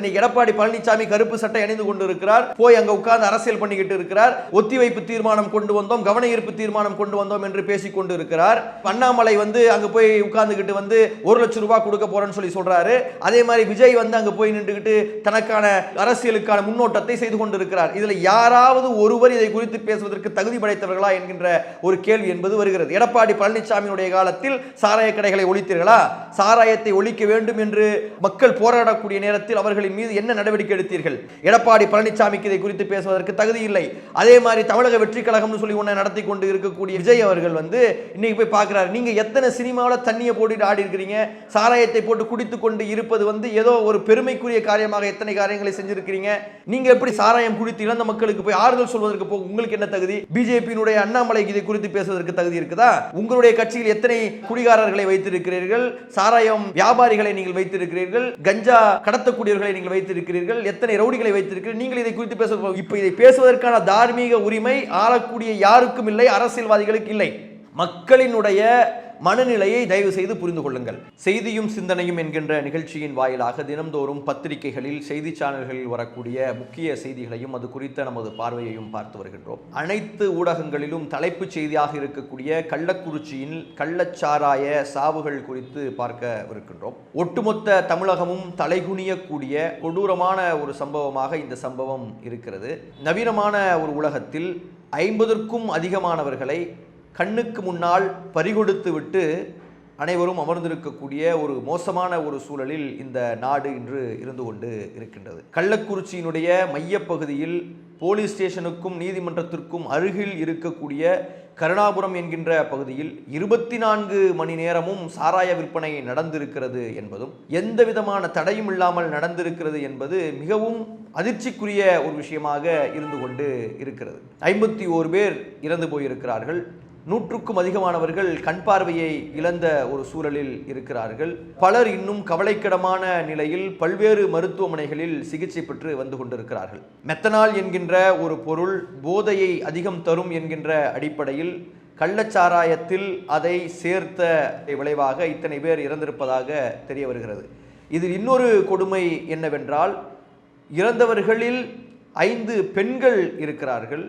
இன்னைக்கு எடப்பாடி பழனிசாமி கருப்பு சட்டை அணிந்து கொண்டிருக்கிறார். போய் அங்க உட்கார்ந்து அரசியல் பண்ணிக்கிட்டு இருக்கிறார். ஒத்திவைப்பு தீர்மானம் கொண்டு வந்தோம். கவன ஈர்ப்பு தீர்மானம் கொண்டு வந்தோம் என்று பேசிக் கொண்டிருக்கிறார். அண்ணாமலை வந்து அங்க போய் உட்கார்ந்துகிட்டு வந்து ஒரு லட்சம் ரூபாய் கொடுக்க போறேன்னு சொல்லி சொல்றாரு. அதே மாதிரி விஜய் வந்து அங்க போய் நின்றுகிட்டு தனக்கான அரசியலுக்கான முன்னோட்டத்தை செய்து கொண்டு இருக்கிறார் இதுல யாராவது ஒருவர் இதை குறித்து பேசுவதற்கு தகுதி படைத்தவர்களா என்கின்ற ஒரு கேள்வி என்பது வருகிறது. எடப்பாடி பழனிசாமியுடைய காலத்தில் சாராய கடைகளை ஒழித்தீர்களா? சாராயத்தை ஒழிக்க வேண்டும் என்று மக்கள் போராடக்கூடிய நேரத்தில் அதிகாரிகளின் மீது என்ன நடவடிக்கை எடுத்தீர்கள்? எடப்பாடி பழனிசாமிக்கு இதை குறித்து பேசுவதற்கு தகுதி இல்லை. அதே மாதிரி தமிழக வெற்றி கழகம்னு சொல்லி ஒன்றை நடத்தி கொண்டு இருக்கக்கூடிய விஜய் அவர்கள் வந்து இன்னைக்கு போய் பார்க்குறாரு. நீங்கள் எத்தனை சினிமாவில் தண்ணியை போட்டுட்டு ஆடி இருக்கிறீங்க? சாராயத்தை போட்டு குடித்து கொண்டு இருப்பது வந்து ஏதோ ஒரு பெருமைக்குரிய காரியமாக எத்தனை காரியங்களை செஞ்சிருக்கிறீங்க? நீங்கள் எப்படி சாராயம் குடித்து இழந்த மக்களுக்கு போய் ஆறுதல் சொல்வதற்கு போ உங்களுக்கு என்ன தகுதி? பிஜேபியினுடைய அண்ணாமலை இதை குறித்து பேசுவதற்கு தகுதி இருக்குதா? உங்களுடைய கட்சியில் எத்தனை குடிகாரர்களை வைத்திருக்கிறீர்கள்? சாராயம் வியாபாரிகளை நீங்கள் வைத்திருக்கிறீர்கள்? கஞ்சா கடத்தக்கூடியவர்களை நீங்கள் வைத்திருக்கிறீர்கள் எத்தனை ரவுடிகளை வைத்திருக்கிறீர்கள் நீங்கள் இதை குறித்து பேச இப்போ இதை பேசுவதற்கான தார்மீக உரிமை ஆளக்கூடிய யாருக்கும் இல்லை அரசியல்வாதிகளுக்கு இல்லை. மக்களினுடைய மனநிலையை தயவு செய்து புரிந்து கொள்ளுங்கள். செய்தியும் சிந்தனையும் என்கின்ற நிகழ்ச்சியின் வாயிலாக தினம்தோறும் பத்திரிகைகளில் செய்தி சேனல்களில் வரக்கூடிய முக்கிய செய்திகளையும் அது குறித்த நமது பார்வையையும் பார்த்து வருகின்றோம். அனைத்து ஊடகங்களிலும் தலைப்புச் செய்தியாக இருக்கக்கூடிய கள்ளக்குறிச்சியில் கள்ளச்சாராய சாவுகள் குறித்து பார்க்க இருக்கின்றோம் ஒட்டுமொத்த தமிழகமும் தலைகுனியக்கூடிய கொடூரமான ஒரு சம்பவமாக இந்த சம்பவம் இருக்கிறது. நவீனமான ஒரு உலகத்தில் ஐம்பதற்கும் அதிகமானவர்களை கண்ணுக்கு முன்னால் பறிகொடுத்து விட்டு அனைவரும் அமர்ந்திருக்கக்கூடிய ஒரு மோசமான ஒரு சூழலில் இந்த நாடு இன்று இருந்து கொண்டு இருக்கின்றது. கள்ளக்குறிச்சியினுடைய மையப்பகுதியில் போலீஸ் ஸ்டேஷனுக்கும் நீதிமன்றத்திற்கும் அருகில் இருக்கக்கூடிய கருணாபுரம் என்கின்ற பகுதியில் இருபத்தி நான்கு மணி நேரமும் சாராய விற்பனை நடந்திருக்கிறது என்பதும் எந்த விதமான தடையும் இல்லாமல் நடந்திருக்கிறது என்பது மிகவும் அதிர்ச்சிக்குரிய ஒரு விஷயமாக இருந்து கொண்டு இருக்கிறது. ஐம்பத்தி ஓரு பேர் இறந்து போயிருக்கிறார்கள். நூற்றுக்கும் அதிகமானவர்கள் கண் பார்வையை இழந்த ஒரு சூழலில் இருக்கிறார்கள். பலர் இன்னும் கவலைக்கிடமான நிலையில் பல்வேறு மருத்துவமனைகளில் சிகிச்சை பெற்று வந்து கொண்டிருக்கிறார்கள். மெத்தனால் என்கின்ற ஒரு பொருள் போதையை அதிகம் தரும் என்கின்ற அடிப்படையில் கள்ளச்சாராயத்தில் அதை சேர்த்த விளைவாக இத்தனை பேர் இறந்திருப்பதாக தெரிய வருகிறது. இதில் இன்னொரு கொடுமை என்னவென்றால் இறந்தவர்களில் ஐந்து பெண்கள் இருக்கிறார்கள்.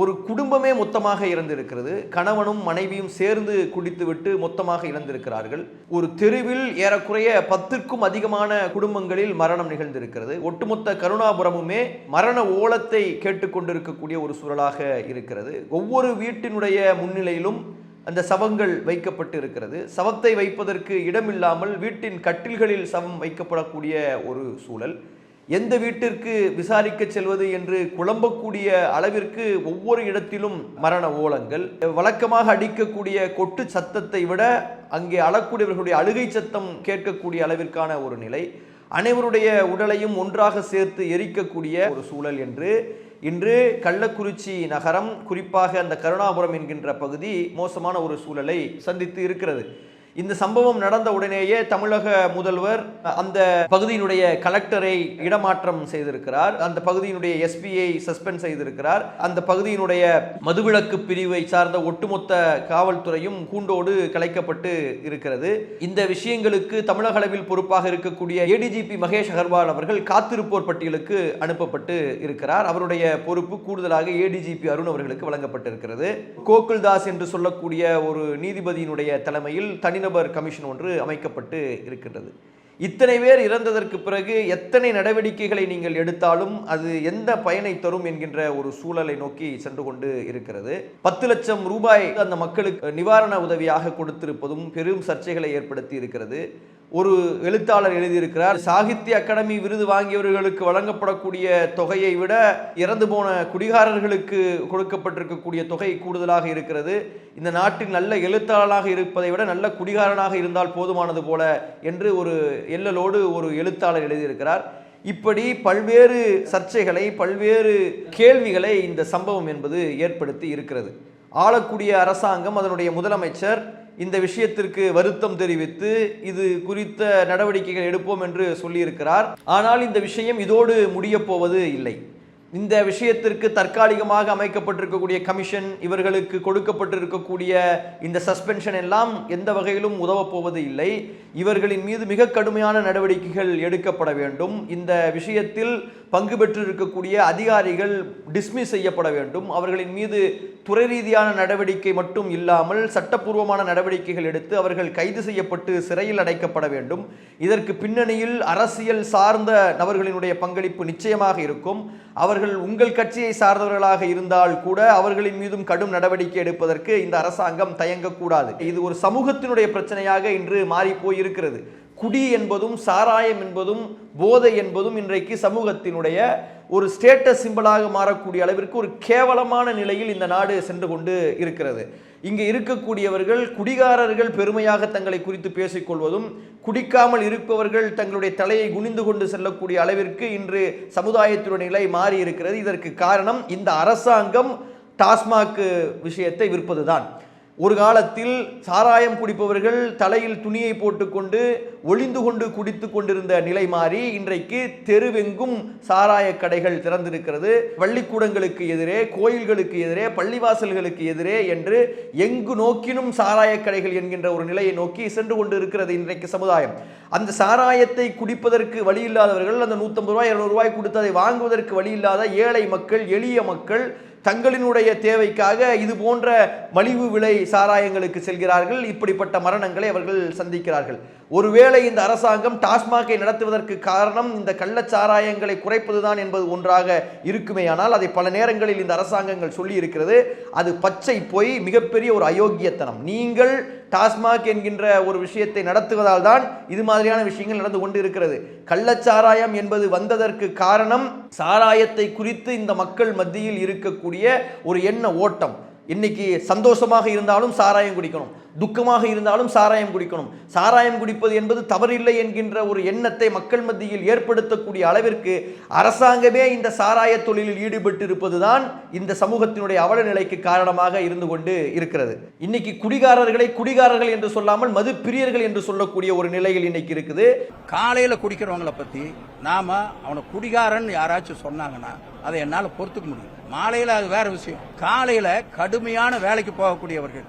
ஒரு குடும்பமே மொத்தமாக இறந்திருக்கிறது. கணவனும் மனைவியும் சேர்ந்து குடித்துவிட்டு மொத்தமாக இறந்திருக்கிறார்கள். ஒரு தெருவில் ஏறக்குறைய பத்திற்கும் அதிகமான குடும்பங்களில் மரணம் நிகழ்ந்திருக்கிறது. ஒட்டுமொத்த கருணாபுரமுமே மரண ஓலத்தை கேட்டுக்கொண்டிருக்கக்கூடிய ஒரு சூழலாக இருக்கிறது. ஒவ்வொரு வீட்டினுடைய முன்னிலையிலும் அந்த சவங்கள் வைக்கப்பட்டு இருக்கிறது சவத்தை வைப்பதற்கு இடமில்லாமல் வீட்டின் கட்டில்களில் சவம் வைக்கப்படக்கூடிய ஒரு சூழல். எந்த வீட்டிற்கு விசாரிக்க செல்வது என்று குழம்பக்கூடிய அளவிற்கு ஒவ்வொரு இடத்திலும் மரண ஓலங்கள். வழக்கமாக அடிக்கக்கூடிய கொட்டு சத்தத்தை விட அங்கே அழக்கூடியவர்களுடைய அழுகை சத்தம் கேட்கக்கூடிய அளவிற்கான ஒரு நிலை. அனைவருடைய உடலையும் ஒன்றாக சேர்த்து எரிக்கக்கூடிய ஒரு சூழல் என்று. இன்று கள்ளக்குறிச்சி நகரம் குறிப்பாக அந்த கருணாபுரம் என்கின்ற பகுதி மோசமான ஒரு சூழலை சந்தித்து இருக்கிறது. இந்த சம்பவம் நடந்த உடனேயே தமிழக முதல்வர் அந்த பகுதியினுடைய கலெக்டரை இடமாற்றம் செய்திருக்கிறார். அந்த பகுதியினுடைய எஸ்பியை சஸ்பெண்ட் செய்திருக்கிறார். அந்த பகுதியினுடைய மதுவிலக்கு பிரிவை சார்ந்த ஒட்டுமொத்த காவல்துறையும் கூண்டோடு கலைக்கப்பட்டு இருக்கிறது. இந்த விஷயங்களுக்கு தமிழக அளவில் பொறுப்பாக இருக்கக்கூடிய ஏடிஜிபி மகேஷ் அகர்வால் அவர்கள் காத்திருப்போர் பட்டியலுக்கு அனுப்பப்பட்டு இருக்கிறார். அவருடைய பொறுப்பு கூடுதலாக ஏடிஜிபி அருண் அவர்களுக்கு வழங்கப்பட்டிருக்கிறது. கோகுல்தாஸ் என்று சொல்லக்கூடிய ஒரு நீதிபதியினுடைய தலைமையில் தனி தனிநபர் கமிஷன் ஒன்று அமைக்கப்பட்டு இருக்கின்றது. இத்தனை பேர் இறந்ததற்கு பிறகு எத்தனை நடவடிக்கைகளை நீங்கள் எடுத்தாலும் அது எந்த பயனை தரும் என்கின்ற ஒரு சூழலை நோக்கி சென்று கொண்டு இருக்கிறது. பத்து லட்சம் ரூபாய் அந்த மக்களுக்கு நிவாரண உதவியாக கொடுத்திருப்பதும் பெரும் சர்ச்சைகளை ஏற்படுத்தி இருக்கிறது. ஒரு எழுத்தாளர் எழுதியிருக்கிறார் சாகித்ய அகாடமி விருது வாங்கியவர்களுக்கு வழங்கப்படக்கூடிய தொகையை விட இறந்து போன குடிகாரர்களுக்கு கொடுக்கப்பட்டிருக்கக்கூடிய தொகை கூடுதலாக இருக்கிறது. இந்த நாட்டில் நல்ல எழுத்தாளராக இருப்பதை விட நல்ல குடிகாரனாக இருந்தால் போதுமானது போல என்று ஒரு எல்லலோடு ஒரு எழுத்தாளர் எழுதியிருக்கிறார். இப்படி பல்வேறு சர்ச்சைகளை பல்வேறு கேள்விகளை இந்த சம்பவம் என்பது ஏற்படுத்தி இருக்கிறது. ஆளக்கூடிய அரசாங்கம் அதனுடைய முதலமைச்சர் இந்த விஷயத்திற்கு வருத்தம் தெரிவித்து இது குறித்த நடவடிக்கைகள் எடுப்போம் என்று சொல்லியிருக்கிறார். ஆனால் இந்த விஷயம் இதோடு முடியப் போவது இல்லை. இந்த விஷயத்திற்கு தற்காலிகமாக அமைக்கப்பட்டிருக்கக்கூடிய கமிஷன் இவர்களுக்கு கொடுக்கப்பட்டிருக்கக்கூடிய இந்த சஸ்பென்ஷன் எல்லாம் எந்த வகையிலும் உதவப்போவது இல்லை. இவர்களின் மீது மிக கடுமையான நடவடிக்கைகள் எடுக்கப்பட வேண்டும். இந்த விஷயத்தில் பங்கு பெற்றிருக்கக்கூடிய அதிகாரிகள் டிஸ்மிஸ் செய்யப்பட வேண்டும். அவர்களின் மீது துறை ரீதியான நடவடிக்கை மட்டும் இல்லாமல் சட்டப்பூர்வமான நடவடிக்கைகள் எடுத்து அவர்கள் கைது செய்யப்பட்டு சிறையில் அடைக்கப்பட வேண்டும். இதற்கு பின்னணியில் அரசியல் சார்ந்த நபர்களினுடைய பங்களிப்பு நிச்சயமாக இருக்கும். அவர்கள் உங்கள் கட்சியை சார்ந்தவர்களாக இருந்தால் கூட அவர்களின் மீதும் கடும் நடவடிக்கை எடுப்பதற்கு இந்த அரசாங்கம் தயங்கக்கூடாது. இது ஒரு சமூகத்தினுடைய பிரச்சனையாக இன்று மாறி குடி என்பதும் சாராயம் என்பதும் போதை என்பதும் இன்றைக்கு சமூகத்தினுடைய ஒரு ஸ்டேட்டஸ் சிம்பிளாக மாறக்கூடிய அளவிற்கு ஒரு கேவலமான நிலையில் இந்த நாடு சென்று கொண்டு இருக்கிறது. இங்கே இருக்கக்கூடியவர்கள் குடிகாரர்கள் பெருமையாக தங்களை குறித்து பேசிக்கொள்வதும் குடிக்காமல் இருப்பவர்கள் தங்களுடைய தலையை குனிந்து கொண்டு செல்லக்கூடிய அளவிற்கு இன்று சமுதாயத்தினுடைய நிலை மாறி இருக்கிறது. இதற்கு காரணம் இந்த அரசாங்கம் டாஸ்மாக் விஷயத்தை விற்பதுதான். ஒரு காலத்தில் சாராயம் குடிப்பவர்கள் தலையில் துணியை போட்டுக்கொண்டு ஒளிந்து கொண்டு குடித்து கொண்டிருந்த நிலை மாறி இன்றைக்கு தெருவெங்கும் சாராய கடைகள் திறந்திருக்கிறது. பள்ளிக்கூடங்களுக்கு எதிரே கோயில்களுக்கு எதிரே பள்ளிவாசல்களுக்கு எதிரே என்று எங்கு நோக்கினும் சாராய கடைகள் என்கின்ற ஒரு நிலையை நோக்கி சென்று கொண்டு இருக்கிறது இன்றைக்கு சமுதாயம். அந்த சாராயத்தை குடிப்பதற்கு வழி இல்லாதவர்கள் அந்த நூற்றம்பது ரூபாய் இருநூறு ரூபாய் கொடுத்து அதை வாங்குவதற்கு வழி இல்லாத ஏழை மக்கள் எளிய மக்கள் தங்களினுடைய தேவைக்காக இது போன்ற மலிவு விலை சாராயங்களுக்கு செல்கிறார்கள். இப்படிப்பட்ட மரணங்களை அவர்கள் சந்திக்கிறார்கள். ஒருவேளை இந்த அரசாங்கம் டாஸ்மாகை நடத்துவதற்கு காரணம் இந்த கள்ளச் சாராயங்களை குறைப்பதுதான் என்பது ஒன்றாக இருக்குமேயானால் அதை பல நேரங்களில் இந்த அரசாங்கங்கள் சொல்லி இருக்கிறது அது பச்சை பொய் மிகப்பெரிய ஒரு அயோக்கியத்தனம். நீங்கள் டாஸ்மாக் என்கின்ற ஒரு விஷயத்தை நடத்துவதால் தான் இது மாதிரியான விஷயங்கள் நடந்து கொண்டு இருக்கிறது கள்ளச்சாராயம் என்பது வந்ததற்கு காரணம் சாராயத்தை குறித்து இந்த மக்கள் மத்தியில் இருக்கக்கூடிய ஒரு எண்ண ஓட்டம். இன்னைக்கு சந்தோஷமாக இருந்தாலும் சாராயம் குடிக்கணும். துக்கமாக இருந்தாலும் சாராயம் குடிக்கணும். சாராயம் குடிப்பது என்பது தவறில்லை என்கின்ற ஒரு எண்ணத்தை மக்கள் மத்தியில் ஏற்படுத்தக்கூடிய அளவிற்கு அரசாங்கமே இந்த சாராய தொழிலில் ஈடுபட்டு இருப்பதுதான் இந்த சமூகத்தினுடைய அவல நிலைக்கு காரணமாக இருந்து கொண்டு இருக்கிறது. இன்னைக்கு குடிகாரர்களை குடிகாரர்கள் என்று சொல்லாமல் மது பிரியர்கள் என்று சொல்லக்கூடிய ஒரு நிலையில் இன்னைக்கு இருக்குது. காலையில் குடிக்கிறவங்கள பத்தி நாம அவனை குடிகாரன் யாராச்சும் சொன்னாங்கன்னா அதை என்னால் பொறுத்துக்க முடியும். மாலையில் அது வேற விஷயம். காலையில கடுமையான வேலைக்கு போகக்கூடியவர்கள்.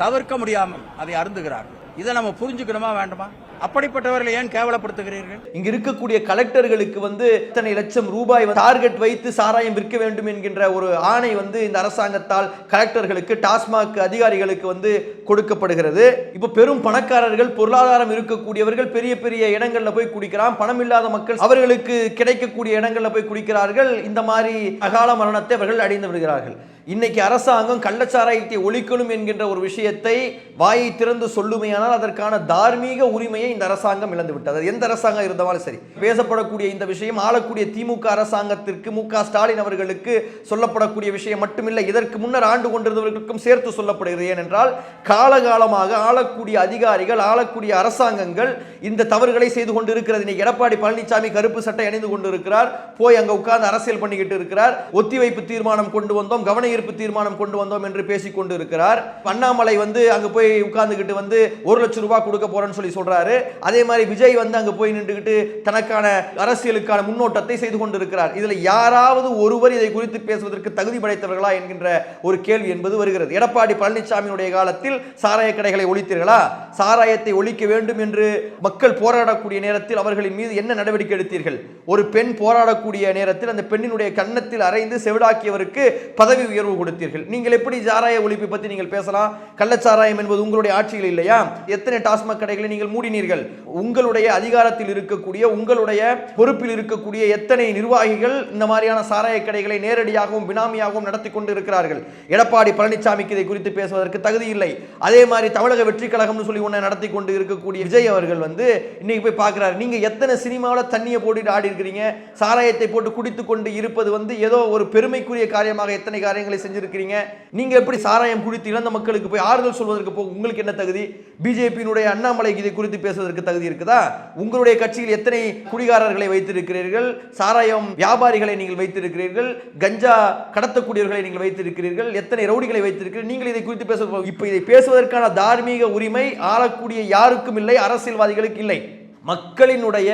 தவிர்க்க முடியாமல் அதை அருந்துகிறார்கள். இதை நம்ம புரிஞ்சுக்கணுமா வேண்டுமா? அப்படிப்பட்டவர்களை ஏன் கேவலப்படுத்துகிறீர்கள்? இங்க இருக்கக்கூடிய கலெக்டர்களுக்கு வந்து இத்தனை லட்சம் ரூபாய் டார்கெட் வைத்து சாராயம் விற்க வேண்டும் என்கின்ற ஒரு ஆணை வந்து இந்த அரசாங்கத்தால் கலெக்டர்களுக்கு டாஸ்மாக் அதிகாரிகளுக்கு வந்து கொடுக்கப்படுகிறது. இப்போ பெரும் பணக்காரர்கள் பொருளாதாரம் இருக்கக்கூடியவர்கள் பெரிய பெரிய இடங்கள்ல போய் குடிக்கிறான் பணம் இல்லாத மக்கள் அவர்களுக்கு கிடைக்கக்கூடிய இடங்கள்ல போய் குடிக்கிறார்கள். இந்த மாதிரி அகால மரணத்தை அவர்கள் அடைந்து விடுகிறார்கள். இன்னைக்கு அரசாங்கம் கள்ளச்சாராயத்தை ஒழிக்கணும் என்கின்ற ஒரு விஷயத்தை வாயை திறந்து சொல்லுமையானால் அதற்கான தார்மீக உரிமையை இந்த அரசாங்கம் இழந்து விட்டது. அது எந்த அரசாங்கம் இருந்தாலும் சரி. பேசப்படக்கூடிய இந்த விஷயம் ஆளக்கூடிய திமுக அரசாங்கத்திற்கு மு ஸ்டாலின் அவர்களுக்கு சொல்லப்படக்கூடிய விஷயம் மட்டுமில்லை. இதற்கு முன்னர் ஆண்டு கொண்டிருந்தவர்களுக்கும் சேர்த்து சொல்லப்படுகிறது. ஏனென்றால் காலகாலமாக ஆளக்கூடிய அதிகாரிகள் ஆளக்கூடிய அரசாங்கங்கள் இந்த தவறுகளை செய்து கொண்டிருக்கிறது. இன்னைக்கு எடப்பாடி பழனிசாமி கருப்பு சட்டை அணிந்து கொண்டிருக்கிறார். போய் அங்க உட்கார்ந்து அரசியல் பண்ணிக்கிட்டு இருக்கிறார். ஒத்திவைப்பு தீர்மானம் கொண்டு வந்தோம். கவன ஈர்ப்பு தீர்மானம் கொண்டு வந்தோம் என்று பேசிக் கொண்டு இருக்கிறார் அண்ணாமலை வந்து அங்கே போய் உட்கார்ந்துக்கிட்டு வந்து ஒரு லட்சம் ரூபாய் கொடுக்க போறேன்னு சொல்லி சொல்றாரு. அதே மாதிரி விஜய் வந்து அங்கே போய் நின்றுக்கிட்டு தனக்கான அரசியலுக்கான முன்னோட்டத்தை செய்து கொண்டிருக்கிறார். இதில் யாராவது ஒருவர் இதை குறித்து பேசுவதற்கு தகுதி படைத்தவர்களா என்கின்ற ஒரு கேள்வி என்பது வருகிறது. எடப்பாடி பழனிசாமியினுடைய காலத்தில் சாராய கடைகளை ஒழித்தீர்களா? சாராயத்தை ஒழிக்க வேண்டும் என்று மக்கள் போராடக்கூடிய நேரத்தில் அவர்களின் மீது என்ன நடவடிக்கை எடுத்தீர்கள்? ஒரு பெண் போராடக்கூடிய நேரத்தில் அந்த பெண்ணினுடைய கன்னத்தில் அரைந்து செவிடாக்கியவருக்கு பதவி உயர்வு உயர்வு கொடுத்தீர்கள். நீங்கள் எப்படி சாராய ஒழிப்பை பற்றி நீங்கள் பேசலாம்? கள்ளச்சாராயம் என்பது உங்களுடைய ஆட்சியில் இல்லையா? எத்தனை டாஸ்மாக் கடைகளை நீங்கள் மூடினீர்கள்? உங்களுடைய அதிகாரத்தில் இருக்கக்கூடிய உங்களுடைய பொறுப்பில் இருக்கக்கூடிய எத்தனை நிர்வாகிகள் இந்த மாதிரியான சாராய கடைகளை நேரடியாகவும் பினாமியாகவும் நடத்தி கொண்டு இருக்கிறார்கள் எடப்பாடி பழனிசாமிக்கு இதை குறித்து பேசுவதற்கு தகுதி இல்லை. அதே மாதிரி தமிழக வெற்றி கழகம்னு சொல்லி ஒன்றை நடத்தி கொண்டு இருக்கக்கூடிய விஜய் அவர்கள் வந்து இன்னைக்கு போய் பார்க்குறாரு. நீங்கள் எத்தனை சினிமாவில் தண்ணியை போட்டுட்டு ஆடி இருக்கிறீங்க சாராயத்தை போட்டு குடித்து கொண்டு இருப்பது வந்து ஏதோ ஒரு பெருமைக்குரிய காரியமாக எத்தனை காரியங்களை செஞ்சிருக்கிறீங்க. நீங்க எப்படி சாராயம் குடித்து இழந்த மக்களுக்கு போய் ஆறுதல் சொல்வதற்கு போக உங்களுக்கு என்ன தகுதி? பிஜேபியினுடைய அண்ணாமலை இதை குறித்து பேசுவதற்கு தகுதி இருக்குதா? உங்களுடைய கட்சியில் எத்தனை குடிகாரர்களை வைத்திருக்கிறீர்கள்? சாராயம் வியாபாரிகளை நீங்கள் வைத்திருக்கிறீர்கள்? கஞ்சா கடத்தக்கூடியவர்களை நீங்கள் வைத்திருக்கிறீர்கள்? எத்தனை ரவுடிகளை வைத்திருக்கிறீர்கள்? நீங்கள் இதை குறித்து பேச இப்போ இதை பேசுவதற்கான தார்மீக உரிமை ஆளக்கூடிய யாருக்கும் இல்லை அரசியல்வாதிகளுக்கு இல்லை. மக்களினுடைய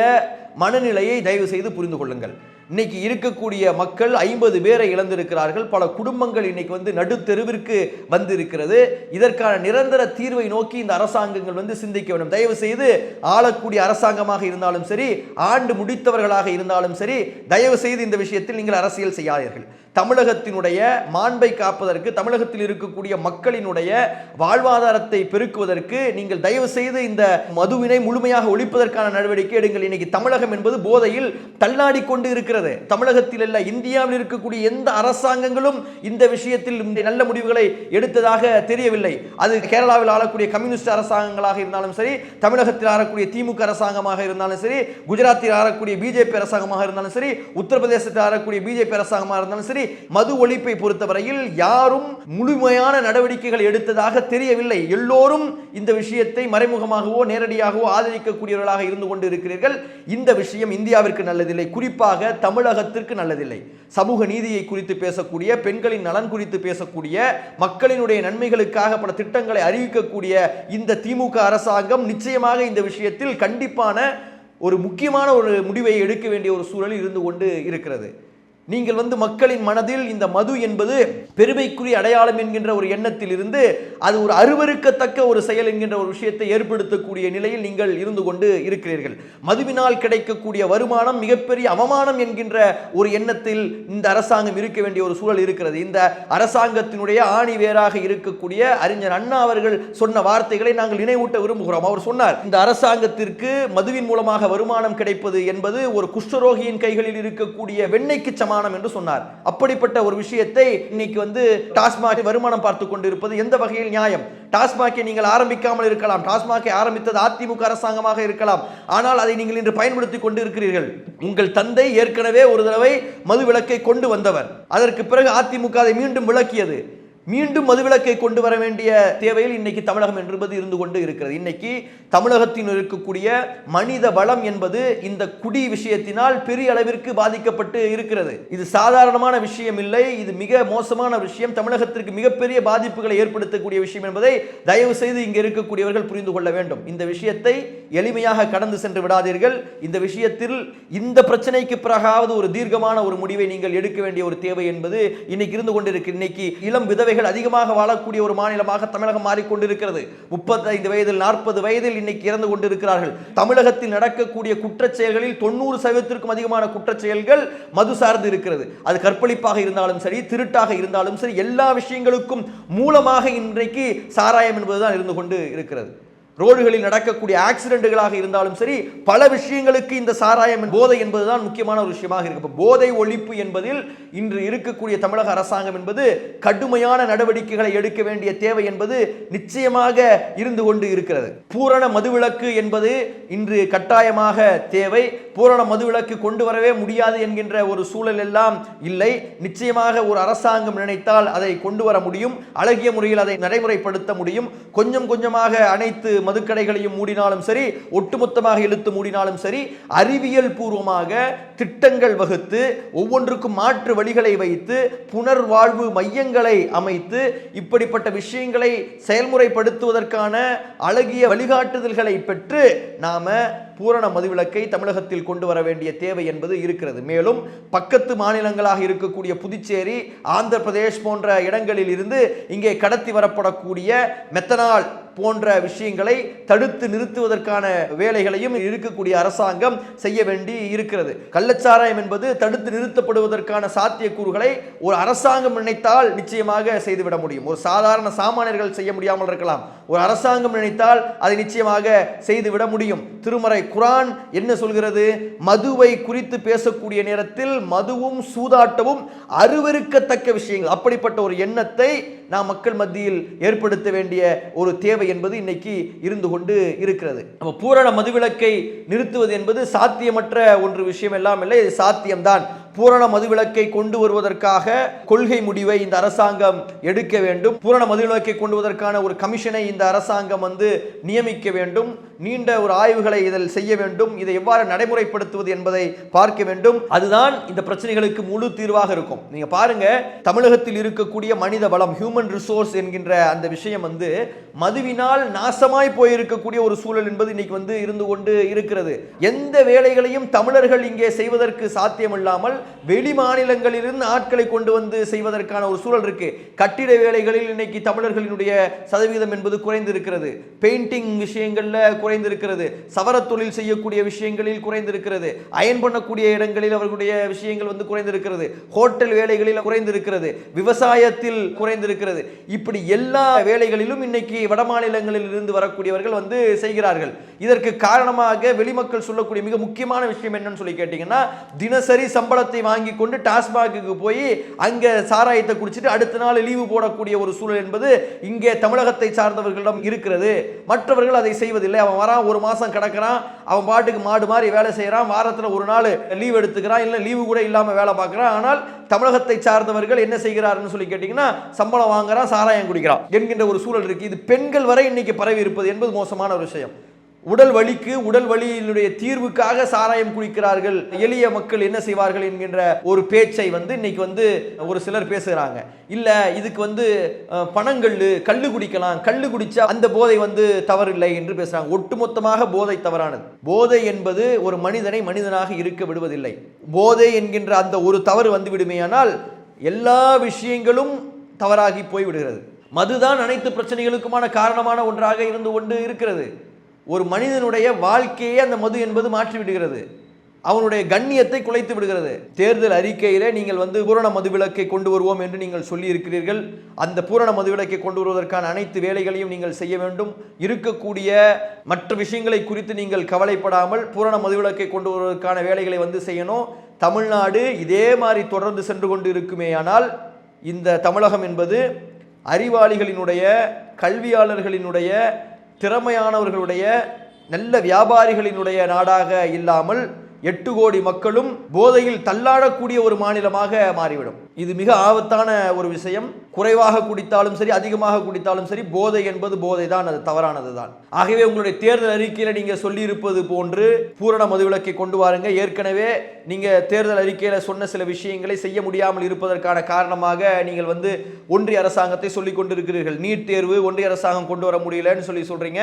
மனநிலையை தயவு செய்து புரிந்து கொள்ளுங்கள். இன்னைக்கு இருக்கக்கூடிய மக்கள் ஐம்பது பேரை இழந்திருக்கிறார்கள். பல குடும்பங்கள் இன்னைக்கு வந்து நடுத்தெருவிற்கு வந்திருக்கிறது. இதற்கான நிரந்தர தீர்வை நோக்கி இந்த அரசாங்கங்கள் வந்து சிந்திக்க வேண்டும். தயவு செய்து ஆளக்கூடிய அரசாங்கமாக இருந்தாலும் சரி ஆண்டு முடித்தவர்களாக இருந்தாலும் சரி தயவு செய்து இந்த விஷயத்தில் நீங்கள் அரசியல் செய்யாதீர்கள். தமிழகத்தினுடைய மாண்பை காப்பதற்கு தமிழகத்தில் இருக்கக்கூடிய மக்களினுடைய வாழ்வாதாரத்தை பெருக்குவதற்கு நீங்கள் தயவு செய்து இந்த மதுவினை முழுமையாக ஒழிப்பதற்கான நடவடிக்கை எடுங்கள். இன்னைக்கு தமிழகம் என்பது போதையில் தள்ளாடி கொண்டு இருக்கிறது. தமிழகத்தில் அல்ல இந்தியாவில் இருக்கக்கூடிய எந்த அரசாங்கங்களும் இந்த விஷயத்தில் இந்த நல்ல முடிவுகளை எடுத்ததாக தெரியவில்லை. அது கேரளாவில் ஆளக்கூடிய கம்யூனிஸ்ட் அரசாங்கங்களாக இருந்தாலும் சரி தமிழகத்தில் ஆளக்கூடிய திமுக அரசாங்கமாக இருந்தாலும் சரி குஜராத்தில் ஆளக்கூடிய பிஜேபி அரசாங்கமாக இருந்தாலும் சரி உத்தரப்பிரதேசத்தில் ஆளக்கூடிய பிஜேபி அரசாங்கமாக இருந்தாலும் சரி மது ஒழிப்பை பொறுத்தவரையில் யாரும் முழுமையான நடவடிக்கைகள் எடுத்ததாக தெரியவில்லை. எல்லோரும் இந்த விஷயத்தை மறைமுகமாகவோ நேரடியாகவோ ஆதரிக்கக்கூடியவர்களாக இருந்து கொண்டு இருக்கிறீர்கள் இந்த விஷயம் இந்தியாவிற்கு நல்லதில்லை. குறிப்பாக தமிழகத்திற்கு நல்லதில்லை. சமூக நீதியை குறித்து பேசக்கூடிய பெண்களின் நலன் குறித்து பேசக்கூடிய மக்களினுடைய நன்மைகளுக்காக பல திட்டங்களை அறிவிக்கக்கூடிய இந்த திமுக அரசாங்கம் நிச்சயமாக இந்த விஷயத்தில் கண்டிப்பான ஒரு முக்கியமான ஒரு முடிவை எடுக்க வேண்டிய ஒரு சூழல் இருந்து கொண்டு இருக்கிறது. நீங்கள் வந்து மக்களின் மனதில் இந்த மது என்பது பெருமைக்குரிய அடையாளம் என்கின்ற ஒரு எண்ணத்தில் இருந்து அது ஒரு அருவருக்கத்தக்க ஒரு செயல் என்கின்ற ஒரு விஷயத்தை ஏற்படுத்தக்கூடிய நிலையில் நீங்கள் இருந்து கொண்டு இருக்கிறீர்கள். மதுவினால் கிடைக்கக்கூடிய வருமானம் மிகப்பெரிய அவமானம் என்கின்ற ஒரு எண்ணத்தில் இந்த அரசாங்கம் இருக்க வேண்டிய ஒரு சூழல் இருக்கிறது. இந்த அரசாங்கத்தினுடைய ஆணி வேறாக இருக்கக்கூடிய அறிஞர் அண்ணா அவர்கள் சொன்ன வார்த்தைகளை நாங்கள் நினைவூட்ட விரும்புகிறோம். அவர் சொன்னார் இந்த அரசாங்கத்திற்கு மதுவின் மூலமாக வருமானம் கிடைப்பது என்பது ஒரு குஷ்டரோகியின் கைகளில் இருக்கக்கூடிய வெண்ணெய்க்கு வருமானம் என்று சொன்னார். அப்படிப்பட்ட ஒரு விஷயத்தை இன்னைக்கு வந்து டாஸ்மாக் வருமானம் பார்த்து கொண்டிருப்பது எந்த வகையில் நியாயம்? டாஸ்மாகை நீங்கள் ஆரம்பிக்காமல் இருக்கலாம். டாஸ்மாகை ஆரம்பித்தது அதிமுக அரசாங்கமாக இருக்கலாம். ஆனால் அதை நீங்கள் இன்று பயன்படுத்தி கொண்டு இருக்கிறீர்கள் உங்கள் தந்தை ஏற்கனவே ஒரு தடவை மது விலக்கை கொண்டு வந்தவர். அதற்கு பிறகு அதிமுக அதை மீண்டும் விளக்கியது. மீண்டும் மதுவிலக்கை கொண்டு வர வேண்டிய தேவையில் இன்னைக்கு தமிழகம் என்பது இருந்து கொண்டு இருக்கிறது. இன்னைக்கு தமிழகத்தில் இருக்கக்கூடிய மனித வளம் என்பது இந்த குடி விஷயத்தினால் பெரிய அளவிற்கு பாதிக்கப்பட்டு இருக்கிறது. இது சாதாரணமான விஷயம் இல்லை. இது மிக மோசமான விஷயம். தமிழகத்திற்கு மிகப்பெரிய பாதிப்புகளை ஏற்படுத்தக்கூடிய விஷயம் என்பதை தயவு செய்து இங்கு இருக்கக்கூடியவர்கள் புரிந்து கொள்ள வேண்டும். இந்த விஷயத்தை எளிமையாக கடந்து சென்று விடாதீர்கள். இந்த விஷயத்தில் இந்த பிரச்சனைக்கு பிறகாவது ஒரு தீர்க்கமான ஒரு முடிவை நீங்கள் எடுக்க வேண்டிய ஒரு தேவை என்பது இன்னைக்கு இருந்து கொண்டிருக்கு. இன்னைக்கு இளம் விதவை குழந்தைகள் அதிகமாக வாழக்கூடிய ஒரு மாநிலமாக தமிழகம் மாறிக்கொண்டிருக்கிறது. முப்பத்தைந்து வயதில் நாற்பது வயதில் இன்னைக்கு இறந்து கொண்டிருக்கிறார்கள். தமிழகத்தில் நடக்கக்கூடிய குற்றச்செயல்களில் தொண்ணூறு சதவீதத்திற்கும் அதிகமான குற்றச்செயல்கள் மது சார்ந்து இருக்கிறது. அது கற்பழிப்பாக இருந்தாலும் சரி திருட்டாக இருந்தாலும் சரி எல்லா விஷயங்களுக்கும் மூலமாக இன்றைக்கு சாராயம் என்பதுதான் இருந்து கொண்டு இருக்கிறது. ரோடுகளில் நடக்கக்கூடிய ஆக்சிடென்ட்டுகளாக இருந்தாலும் சரி பல விஷயங்களுக்கு இந்த சாராயம் போதை என்பதுதான் முக்கியமான ஒரு விஷயமாக இருக்கு. போதை ஒழிப்பு என்பதில் இன்று இருக்கக்கூடிய தமிழக அரசாங்கம் என்பது கடுமையான நடவடிக்கைகளை எடுக்க வேண்டிய தேவை என்பது நிச்சயமாக இருந்து கொண்டு இருக்கிறது. பூரண மதுவிலக்கு என்பது இன்று கட்டாயமாக தேவை. பூரண மதுவிலக்கு கொண்டு வரவே முடியாது என்கின்ற ஒரு சூழல் எல்லாம் இல்லை. நிச்சயமாக ஒரு அரசாங்கம் நினைத்தால் அதை கொண்டு வர முடியும். அழகிய முறையில் அதை நடைமுறைப்படுத்த முடியும். கொஞ்சம் கொஞ்சமாக அனைத்து மதுக்கடைகளையும் மூடினாலும் சரி ஒட்டுமொத்தமாக இழுத்து மூடினாலும் சரி அறிவியல் பூர்வமாக திட்டங்கள் வகுத்து ஒவ்வொன்றுக்கும் மாற்று வழிகளை வைத்து புனர்வாழ்வு மையங்களை அமைத்து இப்படிப்பட்ட விஷயங்களை செயல்முறைப்படுத்துவதற்கான அழகிய வழிகாட்டுதல்களை பெற்று நாம பூரண மதுவிலக்கை தமிழகத்தில் கொண்டு வர வேண்டிய தேவை என்பது இருக்கிறது. மேலும் பக்கத்து மாநிலங்களாக இருக்கக்கூடிய புதுச்சேரி ஆந்திர பிரதேஷ் போன்ற இடங்களில் இருந்து இங்கே கடத்தி வரப்படக்கூடிய மெத்தனால் போன்ற விஷயங்களை தடுத்து நிறுத்துவதற்கான வேலைகளையும் இருக்கக்கூடிய அரசாங்கம் செய்ய வேண்டி இருக்கிறது. கள்ளச்சாராயம் என்பது தடுத்து நிறுத்தப்படுவதற்கான சாத்தியக்கூறுகளை ஒரு அரசாங்கம் நினைத்தால் நிச்சயமாக செய்துவிட முடியும். ஒரு சாதாரண சாமானியர்கள் செய்ய முடியாமல் இருக்கலாம். ஒரு அரசாங்கம் நினைத்தால் அதை நிச்சயமாக செய்துவிட முடியும். திருமறை குரான் என்ன சொல்கிறது? மதுவை குறித்து பேசக்கூடிய நேரத்தில் மதுவும் சூதாட்டமும் அருவருக்கத்தக்க விஷயங்கள். அப்படிப்பட்ட ஒரு எண்ணத்தை நாம் மக்கள் மத்தியில் ஏற்படுத்த வேண்டிய ஒரு தேவை என்பது இன்னைக்கு இருந்து கொண்டு இருக்கிறது. நம்ம பூரண மதுவிலக்கை நிறுத்துவது என்பது சாத்தியமற்ற ஒன்று விஷயம் எல்லாம் இல்லை சாத்தியம்தான். பூரண மதுவிலக்கை கொண்டு வருவதற்காக கொள்கை முடிவை இந்த அரசாங்கம் எடுக்க வேண்டும். பூரண மதுவிலக்கை கொண்டு வருவதற்கான ஒரு கமிஷனை இந்த அரசாங்கம் வந்து நியமிக்க வேண்டும். நீண்ட ஒரு ஆய்வுகளை இதில் செய்ய வேண்டும். இதை எவ்வாறு நடைமுறைப்படுத்துவது என்பதை பார்க்க வேண்டும். அதுதான் இந்த பிரச்சனைகளுக்கு முழு தீர்வாக இருக்கும். நீங்க பாருங்க தமிழகத்தில் இருக்கக்கூடிய மனித வளம் ஹியூமன் ரிசோர்ஸ் என்கின்ற அந்த விஷயம் வந்து மதுவினால் நாசமாய் போயிருக்கக்கூடிய ஒரு சூழல் என்பது இன்னைக்கு வந்து இருந்து கொண்டு இருக்கிறது. எந்த வேலைகளையும் தமிழர்கள் இங்கே செய்வதற்கு சாத்தியமில்லாமல் வெளி மாநிலங்களிலிருந்து ஆட்களை கொண்டு வந்து செய்வதற்கான ஒரு சூழல் இருக்கு. கட்டிட வேலைகளில் இன்னைக்கு தமிழர்களினுடைய சதவீதம் என்பது குறைந்திருக்கிறது. பெயிண்டிங் விஷயங்கள்ல குறைந்திருக்கிறது. சவர தொழில் செய்யக்கூடிய விஷயங்களில் குறைந்திருக்கிறது. அயன் பண்ணக்கூடிய இடங்களில் அவர்களுடைய விஷயங்கள் வந்து குறைந்திருக்கிறது. ஹோட்டல் வேலைகளில் குறைந்திருக்கிறது. விவசாயத்தில் குறைந்திருக்கிறது. இப்படி எல்லா வேலைகளிலும் இன்னைக்கு வட மாநிலங்களில் இருந்து வரக்கூடியவர்கள் வந்து செய்கிறார்கள். இதற்கு காரணமாக வெளிமக்கள் சொல்லக்கூடிய மிக முக்கியமான விஷயம் என்னன்னு சொல்லி கேட்டீங்கன்னா தினசரி சம்பளத்தை வாங்கி கொண்டு டாஸ்மாகுக்கு போய் அங்கே சாராயத்தை குடிச்சிட்டு அடுத்த நாள் லீவு போடக்கூடிய ஒரு சூழல் என்பது இங்கே தமிழகத்தை சார்ந்தவர்களிடம் இருக்கிறது. மற்றவர்கள் அதை செய்வதில்லை. அவன் வரான் ஒரு மாசம் கிடக்கிறான் அவன் பாட்டுக்கு மாடு மாதிரி வேலை செய்கிறான் வாரத்துல ஒரு நாள் லீவ் எடுத்துக்கிறான் இல்லை லீவு கூட இல்லாமல் வேலை பார்க்குறான். ஆனால் தமிழகத்தை சார்ந்தவர்கள் என்ன செய்கிறாருன்னு சொல்லி கேட்டிங்கன்னா சம்பளம் வாங்குறான் சாராயம் குடிக்கிறான் என்கின்ற ஒரு சூழல் இருக்கு. இது பெண்கள் வரை இன்னைக்கு பரவி இருப்பது என்பது மோசமான ஒரு விஷயம். உடல் வலிக்கு உடல் வலியினுடைய தீர்வுக்காக சாராயம் குடிக்கிறார்கள். எளிய மக்கள் என்ன செய்வார்கள் என்கின்ற ஒரு பேச்சை வந்து இன்னைக்கு வந்து ஒரு சிலர் பேசுகிறாங்க. இல்ல இதுக்கு வந்து அஹ், கல்லு குடிக்கலாம். கல்லு குடிச்சா அந்த போதை வந்து தவறில்லை என்று பேசுறாங்க. ஒட்டுமொத்தமாக போதை தவறானது. போதை என்பது ஒரு மனிதனை மனிதனாக இருக்க விடுவதில்லை. போதை என்கின்ற அந்த ஒரு தவறு வந்து விடுமேயானால் எல்லா விஷயங்களும் தவறாகி போய் விடுகிறது. மதுதான் அனைத்து பிரச்சனைகளுக்குமான காரணமான ஒன்றாக இருந்து கொண்டு இருக்கிறது. ஒரு மனிதனுடைய வாழ்க்கையே அந்த மது என்பது மாற்றி விடுகிறது. அவனுடைய கண்ணியத்தை குலைத்து விடுகிறது. தேர்தல் அறிக்கையிலே நீங்கள் வந்து பூரண மதுவிலக்கை கொண்டு வருவோம் என்று நீங்கள் சொல்லியிருக்கிறீர்கள். அந்த பூரண மதுவிலக்கை கொண்டு வருவதற்கான அனைத்து வேலைகளையும் நீங்கள் செய்ய வேண்டும். இருக்கக்கூடிய மற்ற விஷயங்களை குறித்து நீங்கள் கவலைப்படாமல் பூரண மதுவிலக்கை கொண்டு வருவதற்கான வேலைகளை வந்து செய்யணும். தமிழ்நாடு இதே மாதிரி தொடர்ந்து சென்று கொண்டு இருக்குமேயானால் இந்த தமிழகம் என்பது அறிவாளிகளினுடைய கல்வியாளர்களினுடைய திறமையானவர்களுடைய நல்ல வியாபாரிகளினுடைய நாடாக இல்லாமல் எட்டு கோடி மக்களும் போதையில் தள்ளாடக்கூடிய ஒரு மாநிலமாக மாறிவிடும். இது மிக ஆபத்தான ஒரு விஷயம். குறைவாக குடித்தாலும் சரி அதிகமாக குடித்தாலும் சரி போதை என்பது போதை தான் அது தவறானது தான் ஆகவே உங்களுடைய தேர்தல் அறிக்கையில் நீங்கள் சொல்லியிருப்பது போன்று பூரண மதுவிலக்கை கொண்டு வாருங்க. ஏற்கனவே நீங்கள் தேர்தல் அறிக்கையில் சொன்ன சில விஷயங்களை செய்ய முடியாமல் இருப்பதற்கான காரணமாக நீங்கள் வந்து ஒன்றிய அரசாங்கத்தை சொல்லிக் கொண்டிருக்கிறீர்கள். நீட் தேர்வு ஒன்றிய அரசாங்கம் கொண்டு வர முடியலன்னு சொல்லி சொல்கிறீங்க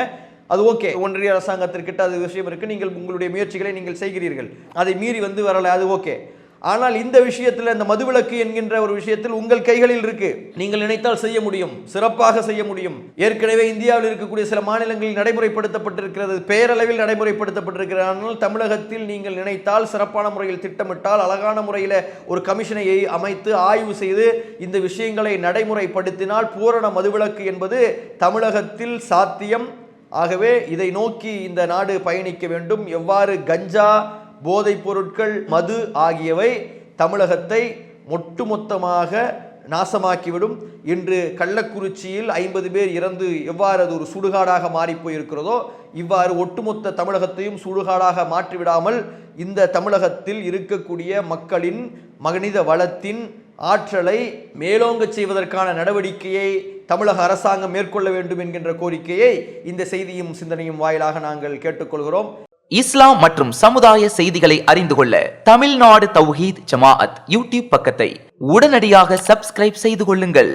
அது ஓகே. ஒன்றிய அரசாங்கத்திற்கிட்ட அது விஷயம் இருக்கு. நீங்கள் உங்களுடைய முயற்சிகளை நீங்கள் செய்கிறீர்கள். அதை மீறி வந்து வரல அது ஓகே. ஆனால் இந்த விஷயத்தில் இந்த மதுவிலக்கு என்கின்ற ஒரு விஷயத்தில் உங்கள் கைகளில் இருக்கு. நீங்கள் நினைத்தால் செய்ய முடியும். சிறப்பாக செய்ய முடியும். ஏற்கனவே இந்தியாவில் இருக்கக்கூடிய சில மாநிலங்களில் நடைமுறைப்படுத்தப்பட்டிருக்கிறது. பேரளவில் நடைமுறைப்படுத்தப்பட்டிருக்கிறது. ஆனால் தமிழகத்தில் நீங்கள் நினைத்தால் சிறப்பான முறையில் திட்டமிட்டால் அழகான முறையில் ஒரு கமிஷனை அமைத்து ஆய்வு செய்து இந்த விஷயங்களை நடைமுறைப்படுத்தினால் பூரண மதுவிலக்கு என்பது தமிழகத்தில் சாத்தியம். ஆகவே இதை நோக்கி இந்த நாடு பயணிக்க வேண்டும். எவ்வாறு கஞ்சா போதைப் பொருட்கள் மது ஆகியவை தமிழகத்தை ஒட்டுமொத்தமாக நாசமாக்கிவிடும். இன்று கள்ளக்குறிச்சியில் ஐம்பது பேர் இறந்து எவ்வாறு அது ஒரு சுடுகாடாக மாறிப்போயிருக்கிறதோ இவ்வாறு ஒட்டுமொத்த தமிழகத்தையும் சுடுகாடாக மாற்றிவிடாமல் இந்த தமிழகத்தில் இருக்கக்கூடிய மக்களின் மனித வளத்தின் ஆற்றலை மேலோங்கச் செய்வதற்கான நடவடிக்கையை தமிழக அரசாங்கம் மேற்கொள்ள வேண்டும் என்கின்ற கோரிக்கையை இந்த செய்தியும் சிந்தனையும் வாயிலாக நாங்கள் கேட்டுக்கொள்கிறோம். இஸ்லாம் மற்றும் சமுதாய செய்திகளை அறிந்து கொள்ள தமிழ்நாடு தௌஹீத் ஜமாஅத் யூடியூப் பக்கத்தை உடனடியாக சப்ஸ்கிரைப் செய்து கொள்ளுங்கள்.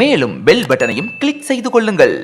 மேலும் பெல் பட்டனையும் கிளிக் செய்து கொள்ளுங்கள்.